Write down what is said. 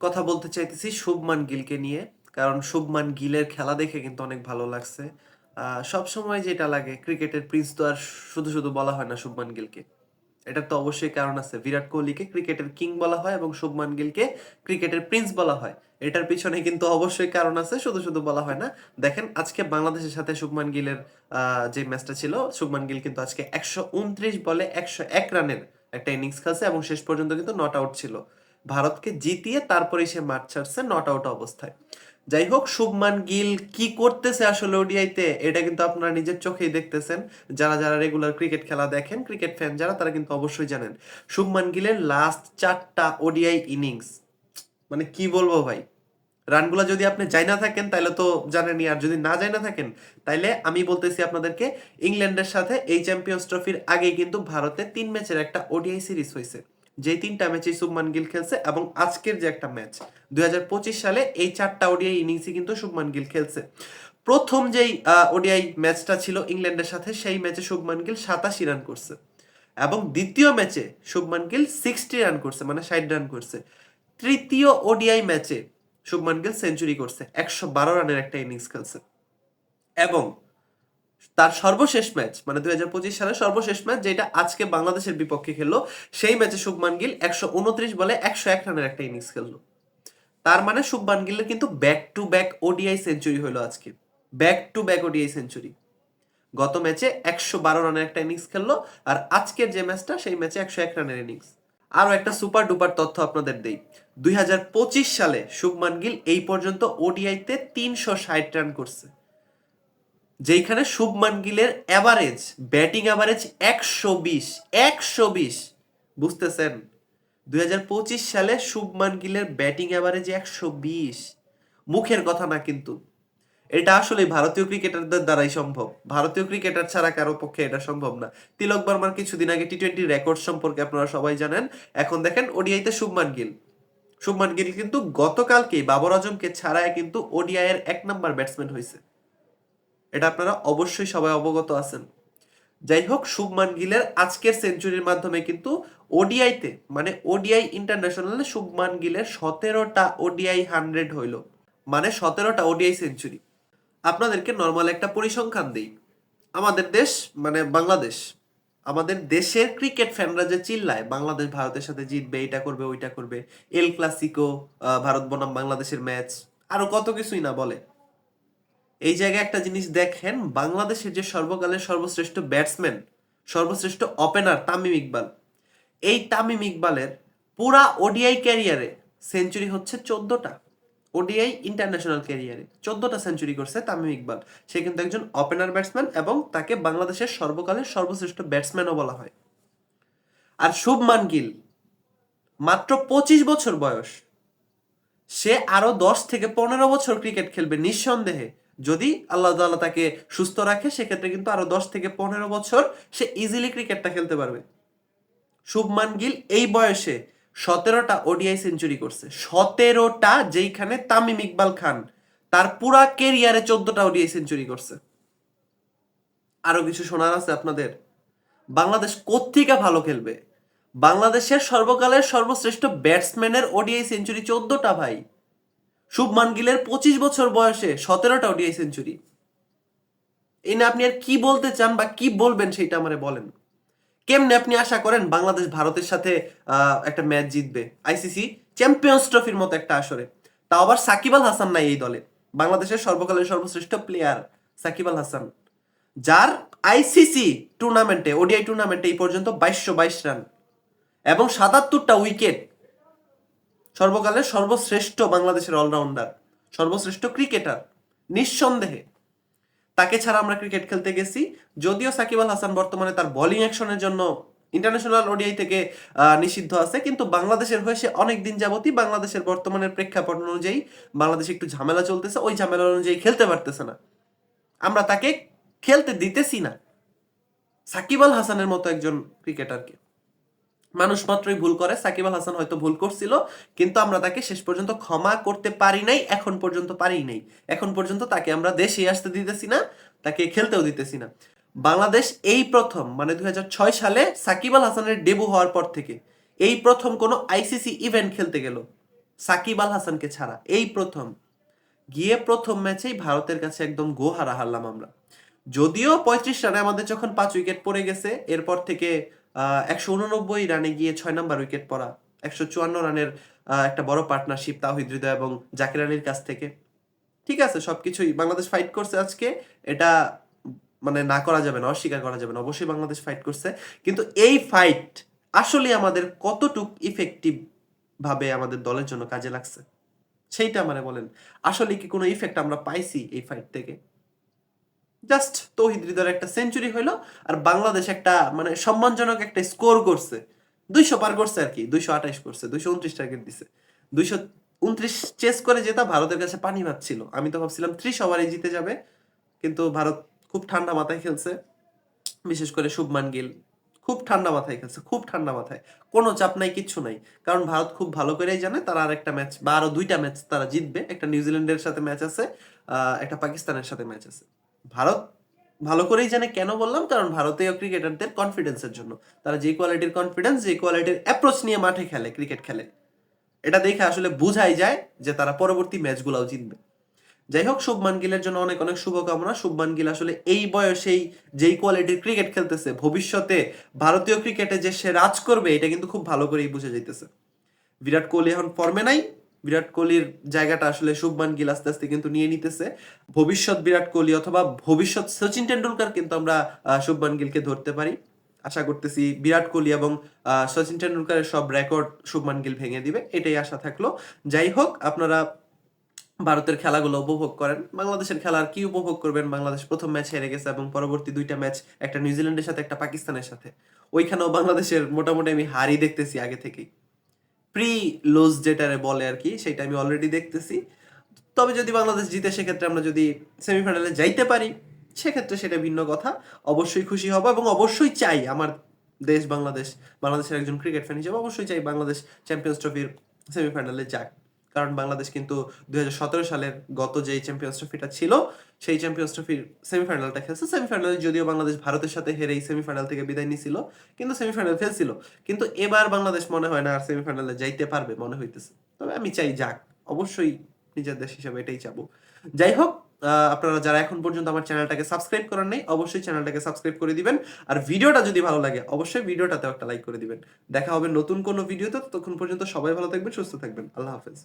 কথা বলতে চাইতেছি শুভমান গিলকে নিয়ে, কারণ শুভমান গিলের খেলা দেখে কিন্তু অনেক ভালো লাগছে। সব সময় যেটা লাগে, ক্রিকেটের প্রিন্স তো আর শুধু শুধু বলা হয় না শুভমান গিলকে। এটার তো অবশ্যই কারণ আছে, বিরাট কোহলিকে ক্রিকেটের কিং বলা হয় এবং শুভমান গিলকে ক্রিকেটের প্রিন্স বলা হয়। এটার পিছনে কিন্তু অবশ্যই কারণ আছে, শুধু শুধু বলা হয় না। দেখেন, আজকে বাংলাদেশের সাথে শুভমান গিলের যে ম্যাচটা ছিল, শুভমান গিল কিন্তু আজকে একশো উনত্রিশ বলে একশো এক রানের একটা ইনিংস খেলছে এবং শেষ পর্যন্ত কিন্তু নট আউট ছিল। ভারতকে জিতিয়ে তারপরে সে মাঠ ছাড়ছে নট আউট অবস্থায়। যাই হোক শুভমান গিল কি করতেছে আসলে ওডিআইতে এটা কিন্তু আপনারা নিজের চোখেই দেখতেছেন। যারা যারা রেগুলার ক্রিকেট খেলা দেখেন ক্রিকেট ফ্যান যারা, তারা কিন্তু অবশ্যই জানেন, শুভমান গিলের লাস্ট চারটা ওডিআই ইনিংস মানে কি বলব ভাই? রানগুলো যদি আপনি যাই না থাকেন তাহলে তো জানেনই, আর যদি না যাই না থাকেন, তাইলে আমি বলতেছি আপনাদেরকে, ইংল্যান্ডের সাথে এই চ্যাম্পিয়ন্স ট্রফির আগে কিন্তু ভারতে তিন ম্যাচের একটা ওডিআই সিরিজ হয়েছে যেই তিনটা ম্যাচে শুভমান গিল খেলছে এবং আজকের যে একটা ম্যাচ, দুই সালে এই চারটা ওডিআই ইনিংসই কিন্তু শুভমান গিল খেলছে। প্রথম যেই ওডিআই ম্যাচটা ছিল ইংল্যান্ডের সাথে, সেই ম্যাচে শুভমান গিল সাতাশি রান করছে। এবং দ্বিতীয় ম্যাচে শুভমান গিল সিক্সটি রান করছে মানে ষাট রান করছে। তৃতীয় ওডিআই ম্যাচে শুভমান গিল সেঞ্চুরি করছে, একশো বারো রানের একটা ইনিংস খেলছে। এবং তার সর্বশেষ ম্যাচ মানে দুই হাজার পঁচিশ সালের সর্বশেষ ম্যাচ যেটা আজকে বাংলাদেশের বিপক্ষে খেললো, সেই ম্যাচে শুভমান গিল একশো উনত্রিশ বলে একশো এক রানের একটা ইনিংস খেললো। তার মানে শুভমান গিলের কিন্তু back to back ODI century হলো আজকে। Back to back ODI century গত ম্যাচে একশো বারো রানের একটা ইনিংস খেললো আর আজকের যে ম্যাচটা, সেই ম্যাচে একশো এক রানের ইনিংস আরও একটা সুপার ডুপার তথ্য আপনাদের দেই। দুই হাজার পঁচিশ সালে শুভমান গিল এই পর্যন্ত ওডিআইতে তিনশো ষাট রান করছে। যেইখানে শুভমান গিলের অ্যাভারেজ ব্যাটিং অ্যাভারেজ একশো বিশ একশো বিশ। বুঝতেছেন? দুই হাজার পঁচিশ সালে শুভমান গিলের ব্যাটিং অ্যাভারেজ একশো বিশ। মুখের কথা না কিন্তু। এটা আসলে ভারতীয় ক্রিকেটারদের দ্বারাই সম্ভব। ভারতীয় ক্রিকেটার ছাড়া কারও পক্ষে এটা সম্ভব না। তিলক বর্মার কিছুদিন আগে টি টোয়েন্টি রেকর্ড সম্পর্কে আপনারা সবাই জানেন। এখন দেখেন ওডিআইতে শুভমান গিল। শুভমান গিল কিন্তু গতকালকেই বাবর আজমকে ছাড়ায় কিন্তু ওডিআই এর এক নম্বর ব্যাটসম্যান হয়েছে এটা আপনারা অবশ্যই সবাই অবগত আছেন। যাই হোক শুভমান গিলের আজকের সেঞ্চুরির মাধ্যমে কিন্তু ওডিআইতে মানে ওডিআই ইন্টারন্যাশনালে শুভমান গিলের সতেরোটা ওডিআই হান্ড্রেড হইল। মানে সতেরোটা ওডিআই সেঞ্চুরি। আপনাদেরকে নর্মাল একটা পরিসংখ্যান দিই। আমাদের দেশ মানে বাংলাদেশ, আমাদের দেশের ক্রিকেট ফ্যানরা যে চিল্লায়, বাংলাদেশ ভারতের সাথে জিতবে এটা করবে, ওইটা করবে এল ক্লাসিকো ভারত বনাম বাংলাদেশের ম্যাচ আরও কত কিছুই না বলে। এই জায়গায় একটা জিনিস দেখেন, বাংলাদেশের যে সর্বকালের সর্বশ্রেষ্ঠ ব্যাটসম্যান সর্বশ্রেষ্ঠ ওপেনার তামিম ইকবাল, এই তামিম ইকবালের পুরা ওডিআই ক্যারিয়ারে সেঞ্চুরি হচ্ছে চোদ্দটা। ওডিআই ইন্টারন্যাশনাল ক্যারিয়ারে চোদ্দটা সেঞ্চুরি করছে তামিম ইকবাল। সে কিন্তু একজন ওপেনার ব্যাটসম্যান এবং তাকে বাংলাদেশের সর্বকালের সর্বশ্রেষ্ঠ ব্যাটসম্যানও বলা হয়। আর শুভমান গিল, মাত্র পঁচিশ বছর বয়স। সে আরও দশ থেকে পনেরো বছর ক্রিকেট খেলবে নিঃসন্দেহে। যদি আল্লাহ তাআলা তাকে সুস্থ রাখে, সেক্ষেত্রে কিন্তু আরও দশ থেকে পনেরো বছর সে ইজিলি ক্রিকেটটা খেলতে পারবে। শুভমান গিল এই বয়সে সতেরোটা ওডিআই সেঞ্চুরি করছে। সতেরোটা যেইখানে তামিম ইকবাল খান, তার পুরা কেরিয়ারে চোদ্দটা ওডিআই সেঞ্চুরি করছে। আরও কিছু শোনার আছে আপনাদের? বাংলাদেশ কোত্থেকে ভালো খেলবে? বাংলাদেশের সর্বকালের সর্বশ্রেষ্ঠ ব্যাটসম্যানের ওডিআই সেঞ্চুরি চোদ্দটা ভাই। শুভমান গিলের পঁচিশ বছর বয়সে সতেরোটা ওডিআই সেঞ্চুরি। এই না আপনি আর কি বলতে চান বা কি বলবেন সেটা আমারে বলেন। কেমনে আপনি আশা করেন বাংলাদেশ ভারতের সাথে একটা ম্যাচ জিতবে? আইসিসি চ্যাম্পিয়ন্স ট্রফির মতো একটা আসরে। তাও আবার সাকিব আল হাসান নাই এই দলে। বাংলাদেশের সর্বকালের সর্বশ্রেষ্ঠ প্লেয়ার সাকিব আল হাসান। যার আইসিসি টুর্নামেন্টে ওডিআই টুর্নামেন্টে এই পর্যন্ত বাইশশো বাইশ রান। এবং সাতাত্তরটা উইকেট সর্বকালের সর্বশ্রেষ্ঠ বাংলাদেশের অলরাউন্ডার, সর্বশ্রেষ্ঠ ক্রিকেটার, নিঃসন্দেহে। তাকে ছাড়া আমরা ক্রিকেট খেলতে গেছি। যদিও সাকিব আল হাসান বর্তমানে তার বোলিং অ্যাকশনের জন্য ইন্টারন্যাশনাল ওডিআই থেকে নিষিদ্ধ আছে, কিন্তু বাংলাদেশের হয়ে সে অনেক দিন যাবতই বাংলাদেশের বর্তমানের প্রেক্ষাপট অনুযায়ী বাংলাদেশে একটু ঝামেলা চলতেছে, ওই ঝামেলা অনুযায়ী খেলতে পারতেছে না। আমরা তাকে খেলতে দিতেছি না। সাকিব আল হাসানের মতো একজন ক্রিকেটারকে। মানুষ মাত্রই ভুল করে। সাকিব আল হাসান হয়তো ভুল করছিল, কিন্তু আমরা তাকে শেষ পর্যন্ত ক্ষমা করতে পারি নাই, এখন পর্যন্ত পারি নাই। এখন পর্যন্ত তাকে আমরা দেশে আসতে দিতেছি না, তাকে খেলতেও দিতেছি না। বাংলাদেশ এই প্রথম মানে দুই ছয় সালে সাকিব আল হাসানের ডেবু হওয়ার পর থেকে এই প্রথম কোনো আইসিসি ইভেন্ট খেলতে গেল সাকিব আল হাসানকে ছাড়া। এই প্রথম। গিয়ে প্রথম ম্যাচেই ভারতের কাছে একদম গো হারা হারলাম আমরা। যদিও পঁয়ত্রিশ রানে আমাদের যখন পাঁচ উইকেট পড়ে গেছে, এরপর থেকে একশো উননব্বই রানে গিয়ে ছয় নাম্বার উইকেট পড়া, একশো চুয়ান্ন রানের একটা বড় পার্টনারশিপ তাহিদ হৃদয় এবং জাকির আলীর কাছ থেকে। ঠিক আছে, সবকিছুই বাংলাদেশ ফাইট করছে আজকে। এটা মানে না করা যাবে না, অস্বীকার করা যাবে না, অবশ্যই বাংলাদেশ ফাইট করছে। কিন্তু এই ফাইট আসলে আমাদের কতটুক ইফেক্টিভ ভাবে আমাদের দলের জন্য কাজে লাগছে? সেইটা মানে বলেন। আসলে কি কোনো ইফেক্ট আমরা পাইছি এই ফাইট থেকে? জাস্ট তৌহিদ হৃদয়ের একটা সেঞ্চুরি হইল, আর বাংলাদেশ একটা মানে সম্মানজনক একটা স্কোর করছে। দুইশো পার করছে আর কি, দুইশো আঠাইশ করছে, দুইশো উনত্রিশ টার্গেট দিছে। দুইশো উনত্রিশ চেস করে যেটা ভারতের কাছে পানি ভাত ছিল আমি তো ভাবছিলাম ত্রিশ ওভারে জিতে যাবে, কিন্তু ভারত খুব ঠান্ডা মাথায় খেলছে। বিশেষ করে শুভমান গিল, খুব ঠান্ডা মাথায় খেলছে, খুব ঠান্ডা মাথায়। কোনো চাপ নাই, কিচ্ছু নাই। কারণ ভারত খুব ভালো করেই জানে, তারা আর একটা ম্যাচ বা আরও দুইটা ম্যাচ তারা জিতবে। একটা নিউজিল্যান্ডের সাথে ম্যাচ আছে একটা পাকিস্তানের সাথে ম্যাচ আছে। ভারত ভালো করেই জানে কেন বললাম, কারণ ভারতীয় ক্রিকেটারদের কনফিডেন্সের জন্য। তারা যে কোয়ালিটির কনফিডেন্স যে কোয়ালিটির অ্যাপ্রোচ নিয়ে মাঠে খেলে ক্রিকেট খেলে। এটা দেখে আসলে বোঝাই যায় যে তারা পরবর্তী ম্যাচগুলোও জিতবে। যাই হোক, শুভমান গিলের জন্য অনেক অনেক শুভকামনা। শুভমান গিল আসলে এই বয়সেই যেই কোয়ালিটির ক্রিকেট খেলতেছে, ভবিষ্যতে ভারতীয় ক্রিকেটে যে সে রাজ করবে, এটা কিন্তু খুব ভালো করেই বুঝে যাইতেছে। বিরাট কোহলি এখন ফর্মে নাই। বিরাট কোহলির জায়গাটা আসলে শুভমান গিল আস্তে আস্তে কিন্তু নিয়ে নিতেছে। ভবিষ্যৎ বিরাট কোহলি অথবা ভবিষ্যৎ সচিন টেন্ডুলকার কিন্তু আমরা শুভমান গিলকে ধরতে পারি। আশা করতেছি বিরাট কোহলি এবং সচিন টেন্ডুলকারের সব রেকর্ড শুভমান গিল ভেঙে দিবে, এটাই আশা থাকল। যাই হোক, আপনারা ভারতের খেলাগুলো উপভোগ করেন। বাংলাদেশের খেলা আর কি উপভোগ করবেন? বাংলাদেশ প্রথম ম্যাচ হেরে গেছে এবং পরবর্তী দুইটা ম্যাচ, একটা নিউজিল্যান্ডের সাথে, একটা পাকিস্তানের সাথে। ওইখানেও বাংলাদেশের মোটামুটি আমি হারই দেখতেছি আগে থেকেই। প্রি লুজ যেটা বলে আর কি, সেটা আমি অলরেডি দেখতেছি। তবে যদি বাংলাদেশ জিতে, সেক্ষেত্রে আমরা যদি সেমিফাইনালে যাইতে পারি, সেক্ষেত্রে সেটা ভিন্ন কথা। অবশ্যই খুশি হব এবং অবশ্যই চাই আমার দেশ বাংলাদেশ, বাংলাদেশের একজন ক্রিকেট ফ্যান হিসেবে অবশ্যই চাই বাংলাদেশ চ্যাম্পিয়ন্স ট্রফির সেমিফাইনালে যাক। কারণ বাংলাদেশ কিন্তু দুই সালের গত যে চ্যাম্পিয়ন্স ট্রফিটা ছিল, সেই চ্যাম্পিয়ন্স ট্রফির সেমিফাইনালটা খেলছে। সেমিফাইনালে যদিও বাংলাদেশ ভারতের সাথে হেরে এই সেমিফাইনাল থেকে বিদায় নিয়েছিল কিন্তু সেমিফাইনাল খেলছিল কিন্তু এবার বাংলাদেশ মনে হয় না আর সেমিফাইনালে যাইতে পারবে, মনে হইতেছে। তবে আমি চাই যাক, অবশ্যই নিজের দেশ হিসাবে এটাই চাবো। যাই হোক আপনারা যারা এখন পর্যন্ত আমার চ্যানেলটাকে সাবস্ক্রাইব করার নেই, অবশ্যই চ্যানেলটাকে সাবস্ক্রাইব করে দিবেন। আর ভিডিওটা যদি ভালো লাগে, অবশ্যই ভিডিওটাতেও একটা লাইক করে দিবেন। দেখা হবে নতুন কোনো ভিডিওতে ততক্ষণ পর্যন্ত সবাই ভালো থাকবেন, সুস্থ থাকবেন। আল্লাহ হাফেজ।